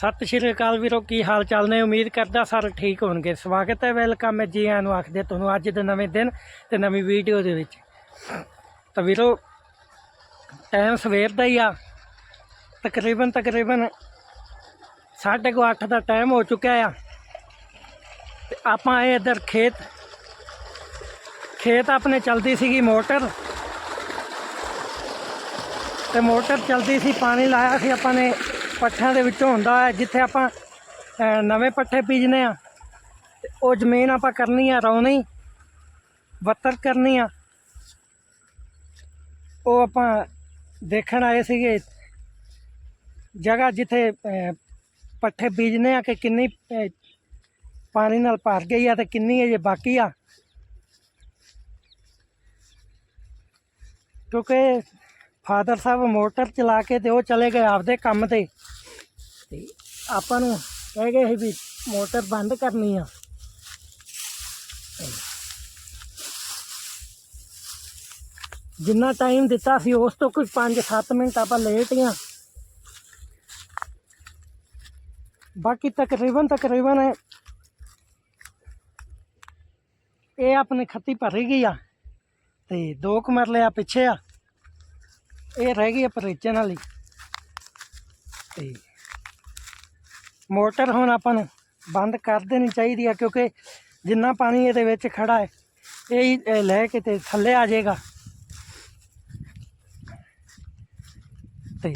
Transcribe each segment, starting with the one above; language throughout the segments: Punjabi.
ਸਤਿ ਸ਼੍ਰੀ ਅਕਾਲ ਵੀਰੋ, ਕੀ ਹਾਲ ਚਾਲ ਨੇ? ਉਮੀਦ ਕਰਦਾ ਸਾਰੇ ਠੀਕ ਹੋਣਗੇ। ਸਵਾਗਤ ਹੈ ਵੈਲਕਮ ਹੈ ਜੀ ਆਇਆਂ ਨੂੰ ਆਖਦੇ ਤੁਹਾਨੂੰ ਅੱਜ ਦੇ ਨਵੇਂ ਦਿਨ ਤੇ ਨਵੀਂ ਵੀਡੀਓ ਦੇ ਵਿੱਚ। ਤਾਂ ਵੀਰੋ ਟਾਈਮ ਸਵੇਰ ਦਾ ਹੀ ਆ। ਤਕਰੀਬਨ ਤਕਰੀਬਨ 8:30 ਦਾ ਟਾਈਮ ਹੋ ਚੁੱਕਿਆ ਆ। ਤੇ ਆਪਾਂ ਆਏ ਇੱਧਰ ਖੇਤ। ਖੇਤ ਆਪਣੇ ਚਲਦੀ ਸੀਗੀ ਮੋਟਰ। ਤੇ ਮੋਟਰ ਚਲਦੀ ਸੀ, ਪਾਣੀ ਲਾਇਆ ਸੀ ਆਪਾਂ ਨੇ। ਪੱਠਿਆਂ ਦੇ ਵਿੱਚੋਂ ਹੁੰਦਾ ਹੈ, ਜਿੱਥੇ ਆਪਾਂ ਨਵੇਂ ਪੱਠੇ ਬੀਜਨੇ ਆ। ਉਹ ਜ਼ਮੀਨ ਆਪਾਂ ਕਰਨੀ ਆ, ਰੌਣੀ ਵੱਤਰ ਕਰਨੀ ਆ। ਉਹ ਆਪਾਂ ਦੇਖਣ ਆਏ ਸੀਗੇ, ਜਗ੍ਹਾ ਜਿੱਥੇ ਪੱਠੇ ਬੀਜਨੇ ਆ ਕਿ ਕਿੰਨੀ ਪਾਣੀ ਨਾਲ ਭਰ ਗਈ ਆ ਤੇ ਕਿੰਨੀ ਅਜੇ ਬਾਕੀ ਆ। ਕਿਉਂਕਿ ਫਾਦਰ ਸਾਹਿਬ ਮੋਟਰ ਚਲਾ ਕੇ ਤੇ ਉਹ ਚਲੇ ਗਏ ਆਪਦੇ ਕੰਮ ਤੇ। ਤੇ ਆਪਾਂ ਨੂੰ ਕਹਿ ਗਏ ਸੀ ਵੀ ਮੋਟਰ ਬੰਦ ਕਰਨੀ ਆ। ਜਿੰਨਾ ਟਾਈਮ ਦਿੱਤਾ ਸੀ, ਉਸ ਤੋਂ ਕੁਝ 5-7 ਮਿੰਟ ਆਪਾਂ ਲੇਟ ਹੀ ਬਾਕੀ ਤਕਰੀਬਨ ਤਕਰੀਬਨ ਇਹ ਆਪਣੇ ਖੱਤੀ ਭਰੀ ਗਈ ਆ ਤੇ ਦੋ ਕੁ ਮਰਲੇ ਆ ਪਿੱਛੇ ਆ। ਇਹ ਰਹਿ ਗਈ ਆਪਰੇਸ਼ਨ ਵਾਲੀ ਤੇ ਮੋਟਰ ਹੁਣ ਆਪਾਂ ਨੂੰ ਬੰਦ ਕਰ ਦੇਣੀ ਚਾਹੀਦੀ ਆ, ਕਿਉਂਕਿ ਜਿੰਨਾ ਪਾਣੀ ਇਹਦੇ ਵਿੱਚ ਖੜਾ ਹੈ, ਇਹ ਹੀ ਲੈ ਕੇ ਤੇ ਥੱਲੇ ਆ ਜਾਏਗਾ। ਤੇ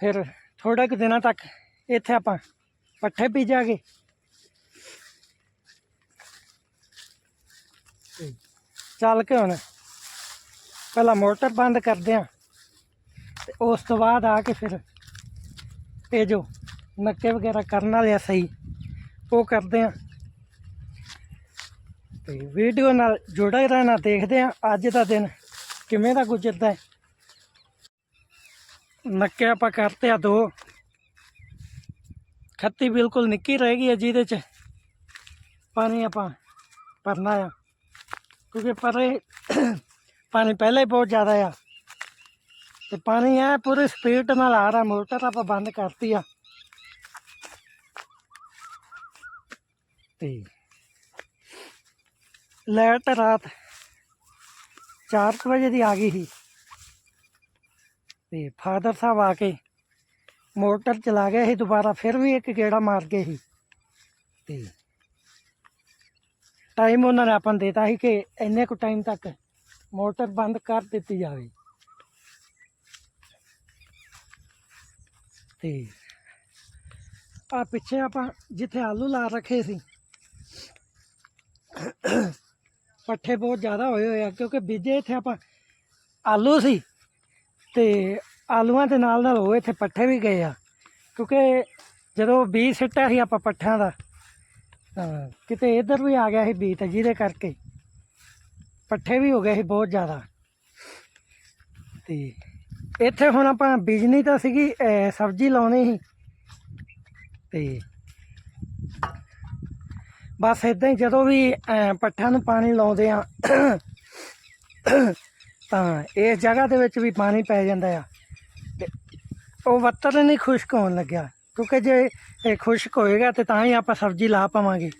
ਫਿਰ ਥੋੜਾ ਕੁ ਦਿਨਾਂ ਤੱਕ ਇੱਥੇ ਆਪਾਂ ਪੱਠੇ ਬੀਜਾਂਗੇ। ਤੇ ਚੱਲ ਕੇ ਹੁਣ ਪਹਿਲਾਂ ਮੋਟਰ ਬੰਦ ਕਰਦੇ ਆ, ਤੇ ਉਸ ਤੋਂ ਬਾਅਦ ਆ ਕੇ ਫਿਰ ਇਹ ਜੋ ਨੱਕੇ ਵਗੈਰਾ ਕਰਨ ਵਾਲੇ ਆ ਸਹੀ, ਉਹ ਕਰਦੇ ਆ। ਤੇ ਵੀਡੀਓ ਨਾਲ ਜੁੜੇ ਰਹਿਣਾ ਦੇਖਦੇ ਆ ਅੱਜ ਦਾ ਦਿਨ ਕਿਵੇਂ ਦਾ ਗੁਜ਼ਰਦਾ ਹੈ। ਨੱਕੇ ਆਪਾਂ ਕਰਤੇ ਆ ਦੋ। ਖੱਤੀ ਬਿਲਕੁਲ ਨਿੱਕੀ ਰਹਿ ਗਈ ਹੈ ਜਿਹਦੇ ਚ ਪਾਣੀ ਆਪਾਂ ਭਰਨਾ ਆ, ਕਿਉਂਕਿ ਪਰੇ ਪਾਣੀ ਪਹਿਲਾਂ ਹੀ ਬਹੁਤ ਜ਼ਿਆਦਾ ਆ। ਤੇ ਪਾਣੀ ਐ ਪੂਰੀ ਸਪੀਡ ਨਾਲ ਆ ਰਿਹਾ, ਮੋਟਰ ਆਪਾਂ ਬੰਦ ਕਰਤੀ ਆ। ਤੇ ਲਾਈਟ ਰਾਤ 4 ਵਜੇ ਦੀ ਆ ਗਈ ਸੀ। ਤੇ ਫਾਦਰ ਸਾਹਿਬ ਆ ਕੇ ਮੋਟਰ ਚਲਾ ਗਏ ਸੀ, ਦੁਬਾਰਾ ਫਿਰ ਵੀ ਇੱਕ ਗੇੜਾ ਮਾਰ ਗਏ ਸੀ। ਤੇ ਟਾਈਮ ਉਹਨਾਂ ਨੇ ਆਪਾਂ ਨੂੰ ਦੇਤਾ ਸੀ ਕਿ ਇੰਨੇ ਕੁ ਟਾਈਮ ਤੱਕ ਮੋਟਰ ਬੰਦ ਕਰ ਦਿੱਤੀ ਜਾਵੇ। ਤੇ ਆ ਪਿੱਛੇ ਆਪਾਂ ਜਿੱਥੇ ਆਲੂ ਲਾ ਰੱਖੇ ਸੀ, ਪੱਠੇ ਬਹੁਤ ਜ਼ਿਆਦਾ ਹੋਏ ਹੋਏ ਆ, ਕਿਉਂਕਿ ਬੀਜੇ ਇੱਥੇ ਆਪਾਂ ਆਲੂ ਸੀ ਤੇ ਆਲੂਆਂ ਦੇ ਨਾਲ ਨਾਲ ਉਹ ਇੱਥੇ ਪੱਠੇ ਵੀ ਗਏ ਆ, ਕਿਉਂਕਿ ਜਦੋਂ ਬੀਜ ਸਿੱਟਿਆ ਸੀ ਆਪਾਂ ਪੱਠਿਆਂ ਦਾ ਕਿਤੇ ਇੱਧਰ ਵੀ ਆ ਗਿਆ ਸੀ ਬੀਜ ਤਾਂ ਜਿਹਦੇ ਕਰਕੇ ਪੱਠੇ ਵੀ ਹੋ ਗਏ ਸੀ ਬਹੁਤ ਜ਼ਿਆਦਾ ਤੇ ਇੱਥੇ ਹੁਣ ਆਪਾਂ ਬੀਜਣੀ ਤਾਂ ਸੀਗੀ ਸਬਜ਼ੀ ਲਾਉਣੀ ਸੀ। ਤੇ ਬਸ ਇਦਾਂ ਹੀ ਜਦੋਂ ਵੀ, ਅਹ, ਪੱਠਿਆਂ ਨੂੰ ਪਾਣੀ ਲਾਉਂਦੇ ਆ, ਤਾਂ ਇਸ ਜਗ੍ਹਾ ਦੇ ਵਿੱਚ ਵੀ ਪਾਣੀ ਪੈ ਜਾਂਦਾ ਆ। ਤੇ ਉਹ ਵੱਤਰ ਨਹੀਂ ਖੁਸ਼ਕ ਹੋਣ ਲੱਗਿਆ, ਕਿਉਂਕਿ ਜੇ ਇਹ ਖੁਸ਼ਕ ਹੋਏਗਾ ਤੇ ਤਾਂ ਹੀ ਆਪਾਂ ਸਬਜ਼ੀ ਲਾ ਪਾਵਾਂਗੇ।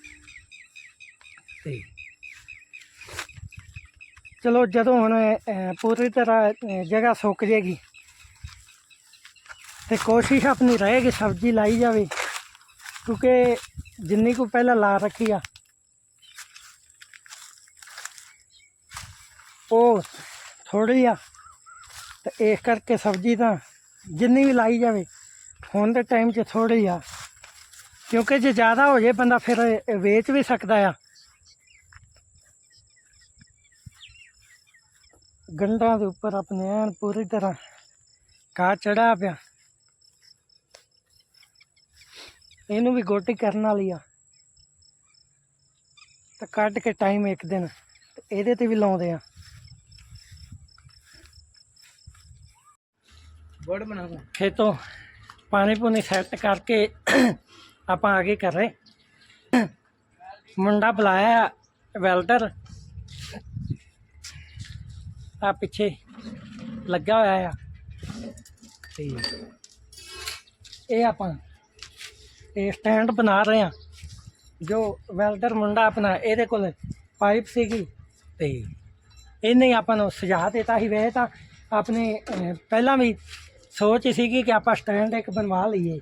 ਤੇ ਚਲੋ ਜਦੋਂ ਹੁਣ ਅਹ, ਪੂਰੀ ਤਰ੍ਹਾਂ ਅਹ, ਜਗ੍ਹਾ ਸੁੱਕ ਜੇਗੀ ਤੇ ਕੋਸ਼ਿਸ਼ ਆਪਣੀ ਰਹੇਗੀ ਸਬਜ਼ੀ ਲਾਈ ਜਾਵੇ ਕਿਉਂਕਿ ਜਿੰਨੀ ਕੁ ਪਹਿਲਾਂ ਲਾ ਰੱਖੀ ਆ ਉਹ ਥੋੜੀ ਆ ਤੇ ਇਸ ਕਰਕੇ ਸਬਜ਼ੀ ਤਾਂ ਜਿੰਨੀ ਵੀ ਲਾਈ ਜਾਵੇ ਹੁਣ ਦੇ ਟਾਈਮ 'ਚ ਥੋੜੀ ਆ ਕਿਉਂਕਿ ਜੇ ਜ਼ਿਆਦਾ ਹੋ ਜੇ ਬੰਦਾ ਫਿਰ ਵੇਚ ਵੀ ਸਕਦਾ ਆ। ਗੰਢਾਂ ਦੇ ਉੱਪਰ ਆਪਣੇ ਐਨ ਪੂਰੀ ਤਰ੍ਹਾਂ ਕਾ ਚੜਾ ਪਿਆ। ਇਹਨੂੰ ਵੀ ਗੋਟੀ ਕਰਨ ਵਾਲੀ ਆ। ਤਾਂ ਕੱਢ ਕੇ ਟਾਈਮ ਇੱਕ ਦਿਨ ਇਹਦੇ ਤੇ ਵੀ ਲਾਉਂਦੇ ਆ। ਬੜ ਬਣਾ ਦੋ ਖੇਤੋਂ ਪਾਣੀ ਪੂਣੀ ਸੈੱਟ ਕਰਕੇ ਆਪਾਂ ਆਗੇ ਕਰ ਰਹੇ। ਮੁੰਡਾ ਬੁਲਾਇਆ ਵੈਲਡਰ ਆ ਪਿੱਛੇ ਲੱਗਾ ਹੋਇਆ ਆ। ਤੇ ਇਹ ਆਪਾਂ ਇਹ ਸਟੈਂਡ ਬਣਾ ਰਹੇ ਆ ਜੋ ਵੈਲਡਰ ਮੁੰਡਾ ਆਪਣਾ ਇਹਦੇ ਕੋਲ ਪਾਈਪ ਸੀਗੀ ਤੇ ਇਹਨੇ ਆਪਾਂ ਨੂੰ ਸੁਝਾਅ ਦਿੱਤਾ ਸੀ। ਵੈਸੇ ਤਾਂ ਆਪਣੇ ਪਹਿਲਾਂ ਵੀ ਸੋਚ ਸੀਗੀ ਕਿ ਆਪਾਂ ਸਟੈਂਡ ਇੱਕ ਬਣਵਾ ਲਈਏ।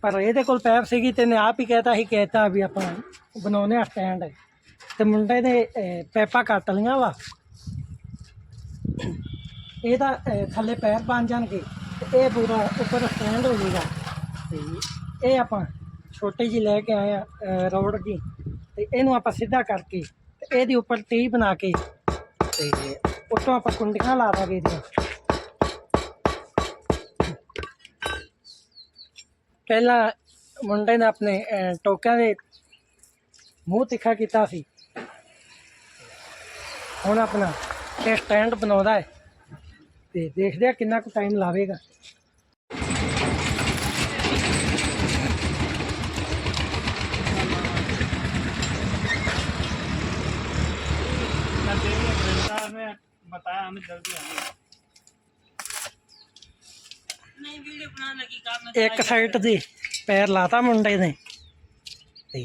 ਪਰ ਇਹਦੇ ਕੋਲ ਪੈਪ ਸੀਗੀ ਤੇ ਨੇ ਆਪ ਹੀ ਕਹਿਤਾ ਸੀ ਕਹਿਤਾ ਵੀ ਆਪਾਂ ਬਣਾਉਨੇ ਆ ਸਟੈਂਡ। ਤੇ ਮੁੰਡੇ ਨੇ ਅਹ, ਪੈਪਾਂ ਕੱਟ ਲੀਆਂ ਵਾ। ਇਹਦਾ ਅਹ, ਥੱਲੇ ਪੈਰ ਬਣ ਜਾਣਗੇ ਤੇ ਇਹ ਪੂਰਾ ਉੱਪਰ ਸਟੈਂਡ ਹੋ ਜਾਏਗਾ। ਤੇ ਇਹ ਆਪਾਂ ਛੋਟੀ ਜੀ ਲੈ ਕੇ ਆਏ ਆ ਰੋਡ ਜੀ ਤੇ ਇਹਨੂੰ ਆਪਾਂ ਸਿੱਧਾ ਕਰਕੇ ਤੇ ਇਹਦੇ ਉੱਪਰ ਟੀ ਬਣਾ ਕੇ ਤੇ ਉੱਤੋਂ ਆਪਾਂ ਕੁੰਡੀਆਂ ਲਾ ਦਾਂਗੇ ਇਹਦੀਆਂ। ਪਹਿਲਾਂ ਮੁੰਡੇ ਨੇ ਆਪਣੇ ਟੋਕਿਆਂ ਦੇ ਮੂੰਹ ਤਿੱਖਾ ਕੀਤਾ ਸੀ। ਹੁਣ ਆਪਣਾ ਇਹ ਸਟੈਂਡ ਬਣਾਉਂਦਾ ਹੈ ਤੇ ਦੇਖਦੇ ਆ ਕਿੰਨਾ ਕੁ ਟਾਈਮ ਲਾਵੇਗਾ बताया हमें जल्दी आने ਇੱਕ ਸਾਈਡ ਦੀ ਪੈਰ ਲਾਤਾ ਮੁੰਡੇ ਨੇ ਤੇ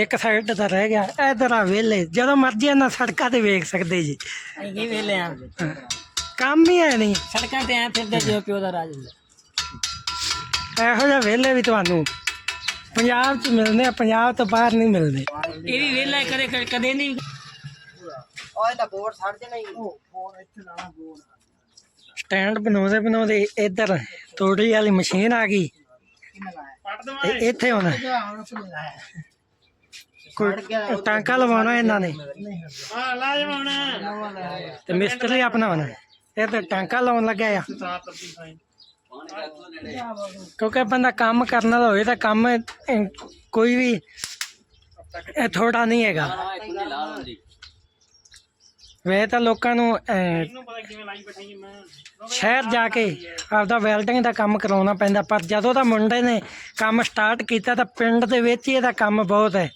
ਇੱਕ ਸਾਈਡ ਦਾ ਰਹਿ ਗਿਆ ਇਧਰ ਆ ਵੇਲੇ ਜਦੋਂ ਮਰਜ਼ੀ ਇਹਨਾਂ ਸੜਕਾਂ ਤੇ ਵੇਖ ਸਕਦੇ ਜੀ। ਇਹ ਵੇਲੇ ਆ। ਕੰਮ ਹੀ ਹੈ ਨਹੀਂ ਸੜਕਾਂ ਤੇ ਐ ਫਿਰਦੇ ਜਿਉ ਪਿਓ ਦਾ ਰਾਜ ਹੁੰਦਾ। ਇਹੋ ਜਿਹਾ ਵੇਲੇ ਵੀ ਤੁਹਾਨੂੰ ਪੰਜਾਬ 'ਚ ਮਿਲਨੇ ਆ ਪੰਜਾਬ ਤੋਂ ਬਾਹਰ ਨਹੀਂ ਮਿਲਦੇ। ਇਹ ਵੀ ਵੇਲੇ ਕਦੇ ਕਦੇ ਨਹੀਂ। ਓਏ ਤਾਂ ਬੋਰ ਛੱਡ ਦੇ ਨਹੀਂ ਬੋਰ ਇੱਥੇ ਨਾ ਬੋਰ ਸਟੈਂਡ ਬਣਾਉਂਦੇ ਬਣਾਉਂਦੇ ਇੱਧਰ ਤੋੜੀ ਵਾਲੀ ਮਸ਼ੀਨ ਆ ਗਈ। ਇੱਥੇ ਹੁਣ ਕੋਈ ਟਾਂਕਾ ਲਵਾਉਣਾ ਇਹਨਾਂ ਨੇ। ਹਾਂ ਲਾਜਵਾਉਣਾ ਤੇ ਮਿਸਤਰੀ ਆਪਣਾ ਬਣਾ ਇਹ ਤਾਂ ਟਾਂਕਾ ਲਾਉਣ ਲੱਗਿਆ ਆ। ਕਿਉਂਕਿ ਬੰਦਾ ਕੰਮ ਕਰਨ ਵਾਲਾ ਹੋਵੇ ਤਾਂ ਕੰਮ ਕੋਈ ਵੀ ਇਹ ਥੋੜਾ ਨਹੀਂ ਹੈਗਾ। ਵੇ ਤਾਂ ਲੋਕਾਂ ਨੂੰ ਸ਼ਹਿਰ ਜਾ ਕੇ ਆਪਦਾ ਵੈਲਡਿੰਗ ਦਾ ਕੰਮ ਕਰਾਉਣਾ ਪੈਂਦਾ। ਪਰ ਜਦੋਂ ਦਾ ਮੁੰਡੇ ਨੇ ਕੰਮ ਸਟਾਰਟ ਕੀਤਾ ਤਾਂ ਪਿੰਡ ਦੇ ਵਿੱਚ ਇਹਦਾ ਕੰਮ ਬਹੁਤ ਹੈ।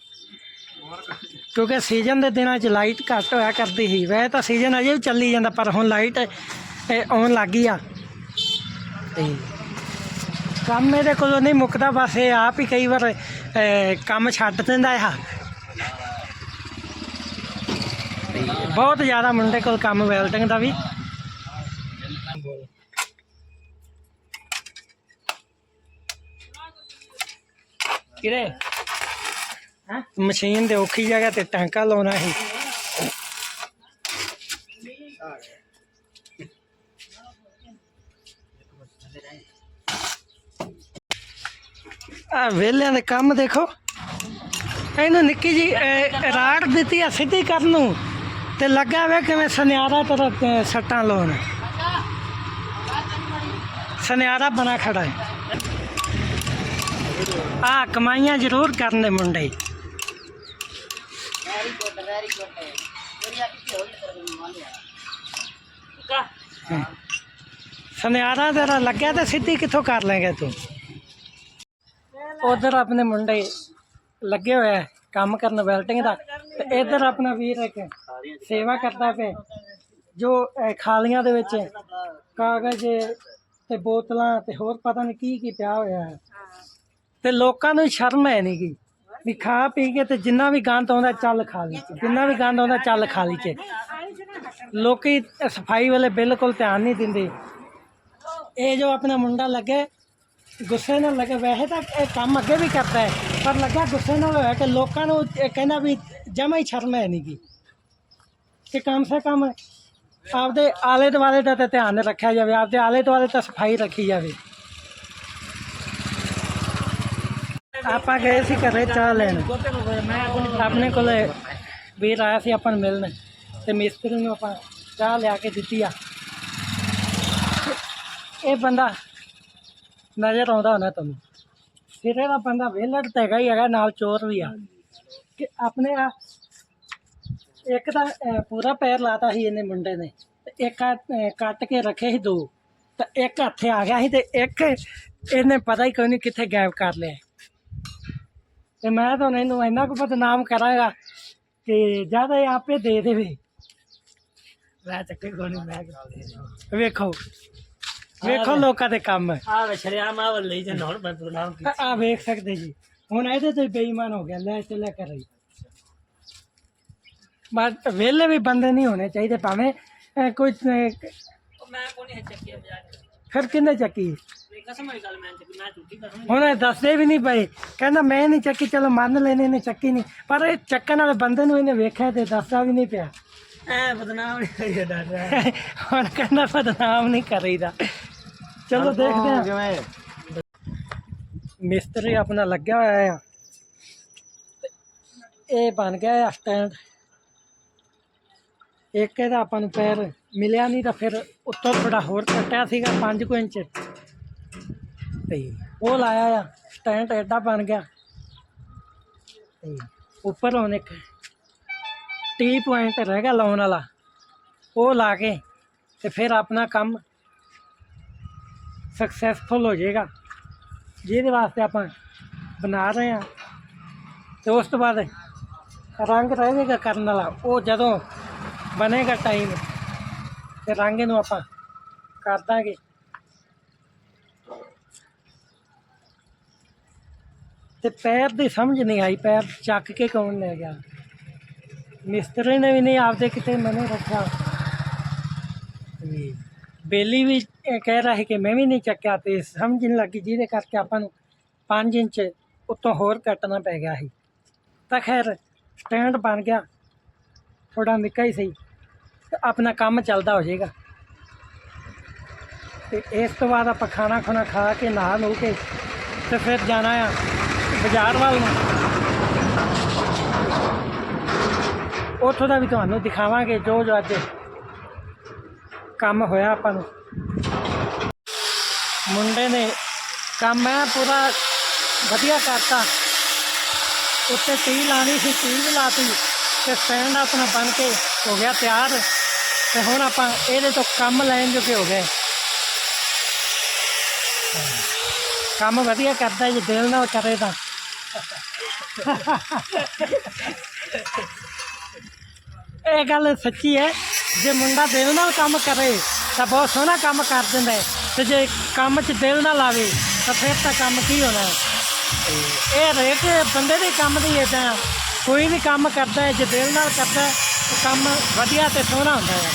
ਕਿਉਂਕਿ ਸੀਜ਼ਨ ਦੇ ਦਿਨਾਂ 'ਚ ਲਾਈਟ ਘੱਟ ਹੋਇਆ ਕਰਦੀ ਸੀ। ਵੈਸੇ ਤਾਂ ਸੀਜ਼ਨ ਅਜੇ ਵੀ ਚੱਲੀ ਜਾਂਦਾ, ਪਰ ਹੁਣ ਲਾਈਟ ਆਉਣ ਲੱਗ ਗਈ ਆ। ਤੇ ਕੰਮ ਇਹਦੇ ਕੋਲੋਂ ਨਹੀਂ ਮੁੱਕਦਾ, ਬਸ ਇਹ ਆਪ ਹੀ ਕਈ ਵਾਰ ਕੰਮ ਛੱਡ ਦਿੰਦਾ ਆ। ਬਹੁਤ ਜ਼ਿਆਦਾ ਮੁੰਡੇ ਕੋਲ ਕੰਮ ਵੈਲਡਿੰਗ ਦਾ ਵੀ। ਕਿਰੇ ਮਸ਼ੀਨ ਦੇ ਔਖੀ ਜਗ੍ਹਾ ਤੇ ਟਾਂਕਾ ਲਾਉਣਾ ਸੀ। ਆ ਵੇਲਿਆਂ ਦੇ ਕੰਮ ਦੇਖੋ। ਇਹਨੂੰ ਨਿੱਕੀ ਜੀ ਰਾੜ ਦਿੱਤੀ ਆ ਸਿੱਧੀ ਕਰਨ ਨੂੰ ਤੇ ਲੱਗਾ ਵੇ ਕਿਵੇਂ ਸੁਨਿਆਰਾ ਤਰ੍ਹਾਂ ਸੱਟਾਂ ਲਾਉਣ। ਸੁਨਿਆਰਾ ਬਣਾ ਖੜਾ ਹੈ। ਆ ਕਮਾਈਆਂ ਜ਼ਰੂਰ ਕਰਨ ਦੇ ਮੁੰਡੇ। ਹਮ। ਸੁਨਿਆਰਾ ਤੇਰਾ ਲੱਗਿਆ ਤੇ ਸਿੱਧੀ ਕਿੱਥੋਂ ਕਰ ਲੇਗਾ ਤੂੰ? ਉਧਰ ਆਪਣੇ ਮੁੰਡੇ ਲੱਗੇ ਹੋਏ ਆ ਕੰਮ ਕਰਨ ਵੈਲਟਿੰਗ ਦਾ। ਤੇ ਇੱਧਰ ਆਪਣਾ ਵੀਰ ਇੱਕ ਸੇਵਾ ਕਰਦਾ ਪਿਆ। ਜੋ ਖਾਲੀਆਂ ਦੇ ਵਿੱਚ ਕਾਗਜ਼ ਤੇ ਬੋਤਲਾਂ ਤੇ ਹੋਰ ਪਤਾ ਨਹੀਂ ਕੀ ਕੀ ਪਿਆ ਹੋਇਆ। ਹੈ। ਤੇ ਲੋਕਾਂ ਨੂੰ ਸ਼ਰਮ ਹੈ ਨਹੀਂ ਗੀ। ਵੀ ਖਾ ਪੀ ਕੇ ਤੇ ਜਿੰਨਾ ਵੀ ਗੰਦ ਆਉਂਦਾ ਚੱਲ ਖਾ ਲਈ ਜਿੰਨਾ ਵੀ ਗੰਦ ਆਉਂਦਾ ਚੱਲ ਖਾ ਲਈ ਚ। ਲੋਕੀ ਸਫ਼ਾਈ ਵਾਲੇ ਬਿਲਕੁਲ ਧਿਆਨ ਨਹੀਂ ਦਿੰਦੇ। ਇਹ ਜੋ ਆਪਣਾ ਮੁੰਡਾ ਲੱਗੇ, ਗੁੱਸੇ ਨਾਲ ਲੱਗੇ, ਵੈਸੇ ਤਾਂ ਇਹ ਕੰਮ ਅੱਗੇ ਵੀ ਕਰਦਾ ਹੈ, ਪਰ ਲੱਗਾ ਗੁੱਸੇ ਨਾਲ ਹੋਇਆ ਕਿ ਲੋਕਾਂ ਨੂੰ ਇਹ ਕਹਿੰਦਾ ਵੀ ਜਮਾ ਹੀ ਸ਼ਰਮ ਹੈ ਨਹੀਂ ਗੀ ਕਿ ਕਮ ਸੇ ਕਮ ਆਪਦੇ ਆਲੇ ਦੁਆਲੇ ਦਾ ਤਾਂ ਧਿਆਨ ਰੱਖਿਆ ਜਾਵੇ, ਆਪਦੇ ਆਲੇ ਦੁਆਲੇ ਤਾਂ ਸਫ਼ਾਈ ਰੱਖੀ ਜਾਵੇ। ਆਪਾਂ ਗਏ ਸੀ ਘਰੇ ਚਾਹ ਲੈਣ। ਆਪਣੇ ਕੋਲ ਵੀਰ ਆਇਆ ਸੀ ਆਪਾਂ ਨੂੰ ਮਿਲਣ ਤੇ ਮਿਸਤਰੀ ਨੂੰ ਆਪਾਂ ਚਾਹ ਲਿਆ ਕੇ ਦਿੱਤੀ ਆ। ਇਹ ਬੰਦਾ ਨਜ਼ਰ ਆਉਂਦਾ ਹੋਣਾ ਤੁਹਾਨੂੰ। ਸਿਰੇ ਦਾ ਬੰਦਾ ਵਿਹਲੜ ਤਾਂ ਹੈਗਾ ਹੀ ਹੈਗਾ, ਨਾਲ ਚੋਰ ਵੀ ਆ। ਕਿ ਆਪਣੇ ਆ ਇੱਕ ਤਾਂ ਪੂਰਾ ਪੈਰ ਲਾਤਾ ਸੀ ਇਹਨੇ ਮੁੰਡੇ ਨੇ। ਤੇ ਇੱਕ ਕੱਟ ਕੇ ਰੱਖੇ ਸੀ ਦੋ। ਤਾਂ ਇੱਕ ਹੱਥੇ ਆ ਗਿਆ ਸੀ ਤੇ ਇੱਕ ਇਹਨੇ ਪਤਾ ਹੀ ਕੋਈ ਨਹੀਂ ਕਿੱਥੇ ਗਾਇਬ ਕਰ ਲਿਆ। ਤੇ ਮੈਂ ਤਾਂ ਇਹਨੂੰ ਇੰਨਾ ਕੁ ਬਦਨਾਮ ਕਰਾਂਗਾ ਕਿ ਜ਼ਿਆਦਾ ਇਹ ਆਪੇ ਦੇ ਦੇਵੇ। ਮੈਂ ਚੱਕੇ ਕੋਣੀ ਮੈਂ। ਵੇਖੋ ਵੇਖੋ ਲੋਕਾਂ ਦੇ ਕੰਮ। ਆ ਵਛੜਿਆ ਮਾ ਵੱਲ ਲਈ ਤੇ ਹੁਣ ਬਦਨਾਮ ਕੀ ਆ ਵੇਖ ਸਕਦੇ ਜੀ। ਹੁਣ ਇਹਦੇ ਤੇ ਬੇਈਮਾਨ ਹੋ ਗਿਆ ਲੈ ਚੱਲਿਆ ਕਰ ਰਹੀ ਬਸ ਵਿਹਲੇ ਵੀ ਬੰਦੇ ਨਹੀਂ ਹੋਣੇ ਚਾਹੀਦੇ ਭਾਵੇਂ ਅਹ, ਕੋਈ ਅਹ, ਮੈਂ ਕੋਈ ਨਹੀਂ ਚੱਕਿਆ ਬਜਾ ਫਿਰ ਕਿੰਨੇ ਚੱਕੀ? ਕੇ ਕਸਮ ਵਾਲੀ ਗੱਲ ਮੈਂ ਚੱਕੀ ਮੈਂ ਝੂਠੀ ਕਸਮ ਹੁਣ ਇਹ ਦੱਸਦੇ ਵੀ ਨਹੀਂ ਪਏ। ਕਹਿੰਦਾ ਮੈਂ ਨਹੀਂ ਚੱਕੀ ਚਲੋ ਮੰਨ ਲੈਨੇ ਨੇ ਚੱਕੀ ਨਹੀਂ। ਪਰ ਇਹ ਚੱਕਣ ਵਾਲੇ ਬੰਦੇ ਨੂੰ ਇਹਨੇ ਵੇਖਿਆ ਤੇ ਦੱਸਦਾ ਵੀ ਨਹੀਂ ਪਿਆ। ਐ ਬਦਨਾਮ ਨਹੀਂ ਡਰ ਰਿਹਾ ਹੁਣ ਕਹਿੰਦਾ ਬਦਨਾਮ ਨਹੀਂ ਕਰੀਦਾ। ਚਲੋ ਦੇਖਦੇ ਹਾਂ। ਮਿਸਤਰੀ ਆਪਣਾ ਲੱਗਿਆ ਹੋਇਆ ਆ। ਤੇ ਇਹ ਬਣ ਗਿਆ ਆ ਸਟੈਂਡ। ਇੱਕ ਇਹਦਾ ਆਪਾਂ ਨੂੰ ਪੈਰ ਮਿਲਿਆ ਨਹੀਂ ਤਾਂ ਫਿਰ ਉੱਤੋਂ ਥੋੜਾ ਹੋਰ ਕੱਟਿਆ ਸੀਗਾ 5 ਕੁ ਇੰਚ। ਤੇ ਉਹ ਲਾਇਆ ਆ ਸਟੈਂਡ ਐਡਾ ਬਣ ਗਿਆ। ਤੇ ਉੱਪਰ ਹੁਣ ਇੱਕ ਟੀ ਪੁਆਇੰਟ ਰਹਿ ਗਿਆ ਲਾਉਣ ਵਾਲਾ। ਉਹ ਲਾ ਕੇ ਤੇ ਫਿਰ ਆਪਣਾ ਕੰਮ ਸਕਸੈਸਫੁਲ ਹੋ ਜਾਏਗਾ। ਜਿਹਦੇ ਵਾਸਤੇ ਆਪਾਂ ਬਣਾ ਰਹੇ ਹਾਂ। ਤੇ ਉਸ ਤੋਂ ਬਾਅਦ ਰੰਗ ਰਹਿ ਜਾਏਗਾ ਕਰਨ ਵਾਲਾ। ਉਹ ਜਦੋਂ ਬਣੇਗਾ ਟਾਈਮ ਤੇ ਰੰਗ ਨੂੰ ਆਪਾਂ ਕਰ ਦਾਂਗੇ। ਤੇ ਪੈਰ ਦੀ ਸਮਝ ਨਹੀਂ ਆਈ, ਪੈਰ ਚੱਕ ਕੇ ਕੌਣ ਲੈ ਗਿਆ? ਮਿਸਤਰੀ ਨੇ ਵੀ ਨਹੀਂ ਆਪਦੇ ਕਿਤੇ ਮਨੇ ਰੱਖਿਆ। ਬੇਲੀ ਵੀ ਕਹਿ ਰਿਹਾ ਹੈ ਕਿ ਮੈਂ ਵੀ ਨਹੀਂ ਚੱਕਿਆ ਤੇ ਸਮਝ ਨਹੀਂ ਲੱਗੀ ਜਿਹਦੇ ਕਰਕੇ ਆਪਾਂ ਨੂੰ 5 ਇੰਚ ਉੱਤੋਂ ਹੋਰ ਕੱਟਣਾ ਪੈ ਗਿਆ ਸੀ। ਤਾਂ ਖੈਰ, ਸਟੈਂਡ ਬਣ ਗਿਆ। ਥੋੜਾ ਨਿੱਕਾ ਹੀ ਸਹੀ। ਤੇ ਆਪਣਾ ਕੰਮ ਚੱਲਦਾ ਹੋ ਜਾਏਗਾ। ਤੇ ਇਸ ਤੋਂ ਬਾਅਦ ਆਪਾਂ ਖਾਣਾ ਖੁਣਾ ਖਾ ਕੇ ਨਹਾ ਨੂ ਕੇ ਤੇ ਫਿਰ ਜਾਣਾ ਆ। ਬਾਜ਼ਾਰ ਵੱਲ ਨੂੰ। ਉੱਥੋਂ ਦਾ ਵੀ ਤੁਹਾਨੂੰ ਦਿਖਾਵਾਂਗੇ ਜੋ ਜੋ ਅੱਜ ਕੰਮ ਹੋਇਆ ਆਪਾਂ ਨੂੰ। ਮੁੰਡੇ ਨੇ ਕੰਮ ਹੈ ਪੂਰਾ ਵਧੀਆ ਕਰਤਾ। ਉੱਤੇ ਟੀ ਲਾਣੀ ਸੀ ਟੀ ਵੀ ਲਾਤੀ ਤੇ ਸਟੈਂਡ ਆਪਣਾ ਬਣ ਕੇ ਹੋ ਗਿਆ ਤਿਆਰ ਤੇ ਹੁਣ ਆਪਾਂ ਇਹਦੇ ਤੋਂ ਕੰਮ ਲੈਣ ਜੋਗੇ ਹੋ ਗਏ। ਕੰਮ ਵਧੀਆ ਕਰਦਾ ਜੇ, ਦਿਲ ਨਾਲ ਕਰੇ ਤਾਂ। ਇਹ ਗੱਲ ਸੱਚੀ ਹੈ, ਜੇ ਮੁੰਡਾ ਦਿਲ ਨਾਲ ਕੰਮ ਕਰੇ ਤਾਂ ਬਹੁਤ ਸੋਹਣਾ ਕੰਮ ਕਰ ਦਿੰਦਾ ਹੈ ਤੇ ਜੇ ਕੰਮ 'ਚ ਦਿਲ ਨਾ ਲਾਵੇ ਤਾਂ ਫਿਰ ਤਾਂ ਕੰਮ ਕੀ ਹੋਣਾ ਹੈ? ਇਹ ਰੇਟ ਬੰਦੇ ਦੇ ਕੰਮ ਦੀ ਇਦਾਂ ਕੋਈ ਵੀ ਕੰਮ ਕਰਦਾ ਹੈ, ਜੇ ਦਿਲ ਨਾਲ ਕਰਦਾ ਹੈ, ਤਾਂ ਕੰਮ ਵਧੀਆ ਤੇ ਸੋਹਣਾ ਹੁੰਦਾ ਹੈ।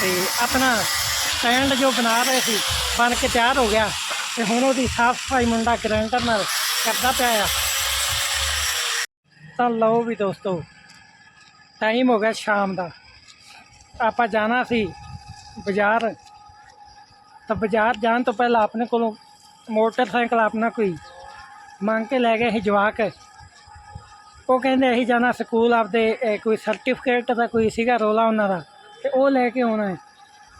ਤੇ ਆਪਣਾ ਸਟੈਂਡ ਜੋ ਬਣਾ ਰਹੇ ਸੀ, ਬਣ ਕੇ ਤਿਆਰ ਹੋ ਗਿਆ ਤੇ ਹੁਣ ਉਹਦੀ ਸਾਫ਼ ਸਫ਼ਾਈ ਮੁੰਡਾ ਗ੍ਰੈਂਡਰ ਨਾਲ ਕਰਦਾ ਪਿਆ ਆ। ਤਾਂ ਲਓ ਵੀ ਦੋਸਤੋ ਟਾਈਮ ਹੋ ਗਿਆ ਸ਼ਾਮ ਦਾ। ਆਪਾਂ ਜਾਣਾ ਸੀ ਬਾਜ਼ਾਰ। ਤਾਂ ਬਾਜ਼ਾਰ ਜਾਣ ਤੋਂ ਪਹਿਲਾਂ ਆਪਣੇ ਕੋਲੋਂ ਮੋਟਰਸਾਈਕਲ ਆਪਣਾ ਕੋਈ ਮੰਗ ਕੇ ਲੈ ਗਏ ਸੀ ਜਵਾਕ। ਉਹ ਕਹਿੰਦੇ ਅਸੀਂ ਜਾਣਾ ਸਕੂਲ ਆਪਦੇ ਅਹ, ਕੋਈ ਸਰਟੀਫਿਕੇਟ ਦਾ ਕੋਈ ਸੀਗਾ ਰੋਲਾ ਉਹਨਾਂ ਦਾ ਤੇ ਉਹ ਲੈ ਕੇ ਆਉਣਾ ਹੈ।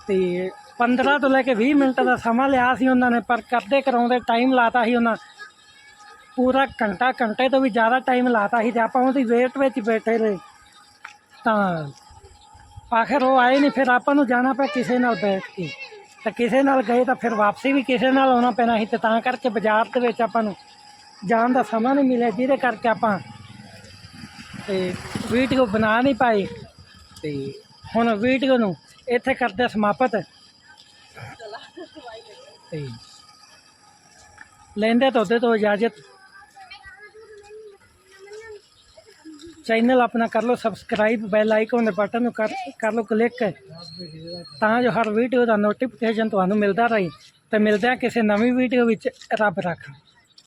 ਤੇ 15 ਤੋਂ ਲੈ ਕੇ 20 ਮਿੰਟ ਦਾ ਸਮਾਂ ਲਿਆ ਸੀ ਉਹਨਾਂ ਨੇ ਪਰ ਕਰਦੇ ਕਰਾਉਂਦੇ ਟਾਈਮ ਲਾਤਾ ਸੀ ਉਹਨਾਂ। ਪੂਰਾ ਘੰਟਾ, ਘੰਟੇ ਤੋਂ ਵੀ ਜ਼ਿਆਦਾ ਟਾਈਮ ਲਾਤਾ ਸੀ ਤੇ ਆਪਾਂ ਉਹਦੀ ਵੇਟ ਵਿੱਚ ਬੈਠੇ ਰਹੇ। ਤਾਂ ਆਖਿਰ ਉਹ ਆਏ ਨਹੀਂ ਫਿਰ ਆਪਾਂ ਨੂੰ ਜਾਣਾ ਪਿਆ ਕਿਸੇ ਨਾਲ ਬੈਠ ਕੇ। ਤਾਂ ਕਿਸੇ ਨਾਲ ਗਏ ਤਾਂ ਫਿਰ ਵਾਪਸੀ ਵੀ ਕਿਸੇ ਨਾਲ ਆਉਣਾ ਪੈਣਾ ਸੀ ਤੇ ਤਾਂ ਕਰਕੇ ਬਾਜ਼ਾਰ ਦੇ ਵਿੱਚ ਆਪਾਂ ਨੂੰ ਜਾਣ ਦਾ ਸਮਾਂ ਨਹੀਂ ਮਿਲਿਆ, ਜਿਹਦੇ ਕਰਕੇ ਆਪਾਂ ਤੇ ਵੀਡੀਓ ਬਣਾ ਨਹੀਂ ਪਾਏ। ਤੇ ਹੁਣ ਵੀਡੀਓ ਨੂੰ ਇੱਥੇ ਕਰਦੇ ਸਮਾਪਤ। ਤੇ ਲੈਂਦੇ ਤੋਂ ਉਹਦੇ ਤੋਂ ਇਜਾਜ਼ਤ। ਚੈਨਲ ਆਪਣਾ ਕਰ ਲਓ ਸਬਸਕ੍ਰਾਈਬ ਬੈਲ ਆਈਕਨ ਦੇ ਬਟਨ ਨੂੰ ਕਰ ਕਰ ਲਓ ਕਲਿੱਕ ਤਾਂ ਜੋ ਹਰ ਵੀਡੀਓ ਦਾ ਨੋਟੀਫਿਕੇਸ਼ਨ ਤੁਹਾਨੂੰ ਮਿਲਦਾ ਰਹੇ ਤੇ ਮਿਲਦੇ ਆ ਕਿਸੇ ਨਵੀਂ ਵੀਡੀਓ ਵਿੱਚ। ਰੱਬ ਰੱਖਾ।